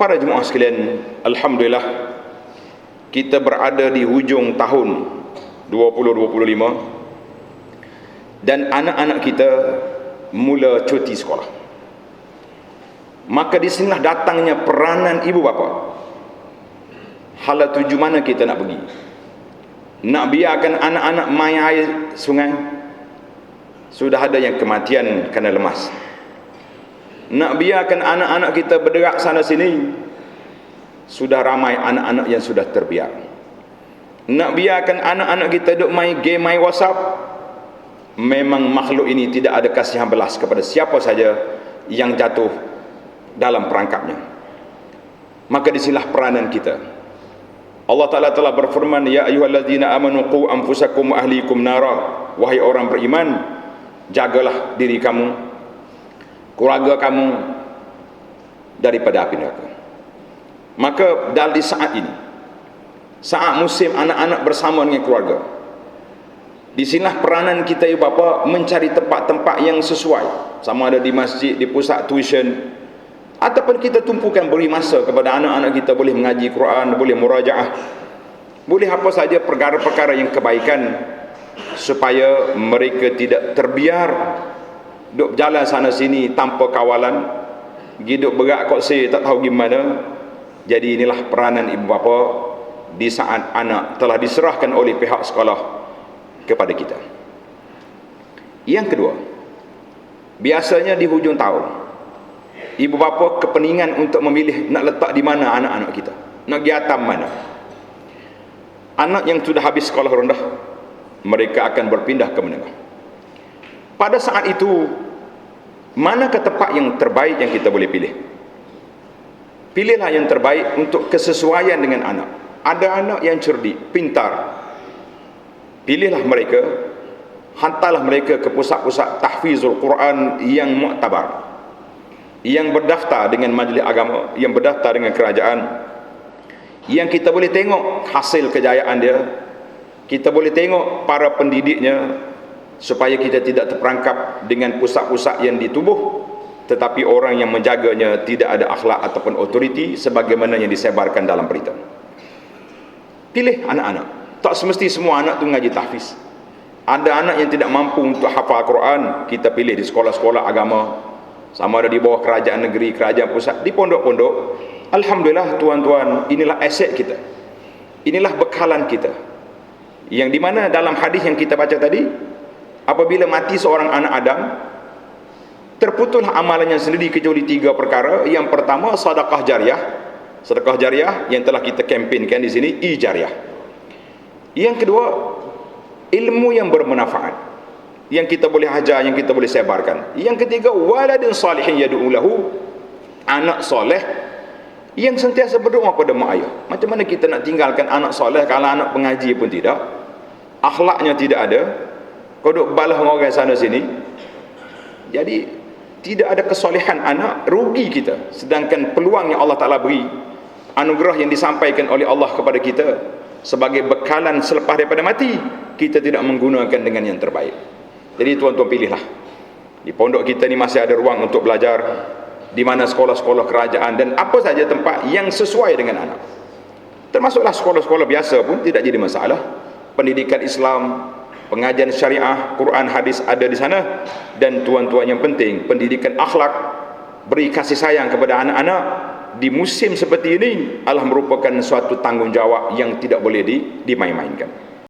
Para jemaah sekalian, Alhamdulillah kita berada di hujung tahun 2025 dan anak-anak kita mula cuti sekolah. Maka di sinilah datangnya peranan ibu bapa. Hala tuju mana kita nak pergi? Nak biarkan anak-anak main air sungai? Sudah ada yang kematian kerana lemas nak biarkan anak-anak kita berderak sana sini sudah ramai anak-anak yang sudah terbiar. Nak biarkan anak-anak kita duduk main game main whatsapp memang makhluk ini tidak ada kasihan belas kepada siapa saja yang jatuh dalam perangkapnya. Maka disilah peranan kita. Allah Ta'ala telah berfirman Ya ayuhalladzina amanu qu anfusakum ahlikum nara. Wahai orang beriman Jagalah diri kamu keluarga kamu daripada api neraka. Maka dari saat ini, saat musim anak-anak bersama dengan keluarga, di sinilah peranan kita ibu bapa mencari tempat-tempat yang sesuai. Sama ada di masjid, di pusat tuition, ataupun kita tumpukan beri masa kepada anak-anak kita boleh mengaji Quran, boleh murajaah, boleh apa saja perkara-perkara yang kebaikan supaya mereka tidak terbiar duk jalan sana sini tanpa kawalan hidup berat kok saya tak tahu gimana. Jadi inilah peranan ibu bapa di saat anak telah diserahkan oleh pihak sekolah kepada kita. Yang kedua biasanya di hujung tahun ibu bapa kepeningan untuk memilih nak letak di mana anak-anak kita. Nak pergi atam mana? Anak yang sudah habis sekolah rendah mereka akan berpindah ke menengah pada saat itu mana ke tempat yang terbaik yang kita boleh pilih? Pilihlah yang terbaik untuk kesesuaian dengan anak. Ada anak yang cerdik pintar. Pilihlah mereka hantarlah mereka ke pusat-pusat tahfizul Quran yang muktabar yang berdaftar dengan majlis agama yang berdaftar dengan kerajaan. Yang kita boleh tengok hasil kejayaan dia kita boleh tengok para pendidiknya supaya kita tidak terperangkap dengan pusat-pusat yang ditubuh tetapi orang yang menjaganya tidak ada akhlak ataupun otoriti sebagaimana yang disebarkan dalam berita. Pilih anak-anak. Tak semesti semua anak tu ngaji tahfiz. Ada anak yang tidak mampu untuk hafal Quran kita pilih di sekolah-sekolah agama. Sama ada di bawah kerajaan negeri kerajaan pusat di pondok-pondok. Alhamdulillah tuan-tuan inilah aset kita. Inilah bekalan kita. Yang dimana dalam hadis yang kita baca tadi apabila mati seorang anak Adam terputuslah amalannya sendiri kecuali tiga perkara. Yang pertama sedekah jariah. Sedekah jariah yang telah kita kempenkan di sini ijariah yang kedua ilmu yang bermanfaat. Yang kita boleh ajar yang kita boleh sebarkan. Yang ketiga waladin salihin yad'u lahu. Anak soleh yang sentiasa berdoa kepada mak ayah. Macam mana kita nak tinggalkan anak soleh kalau anak pengaji pun tidak? Akhlaknya tidak ada kau duk balas orang sana sini. Jadi tidak ada kesolehan anak rugi kita. Sedangkan peluang yang Allah Ta'ala beri anugerah yang disampaikan oleh Allah kepada kita sebagai bekalan selepas daripada mati kita tidak menggunakan dengan yang terbaik. Jadi tuan-tuan pilihlah. Di pondok kita ni masih ada ruang untuk belajar di mana sekolah-sekolah kerajaan dan apa saja tempat yang sesuai dengan anak. Termasuklah sekolah-sekolah biasa pun tidak jadi masalah. Pendidikan Islam pengajian syariah, Quran, hadis ada di sana. Dan tuan-tuan yang penting pendidikan akhlak beri kasih sayang kepada anak-anak. Di musim seperti ini adalah merupakan suatu tanggungjawab yang tidak boleh dimain-mainkan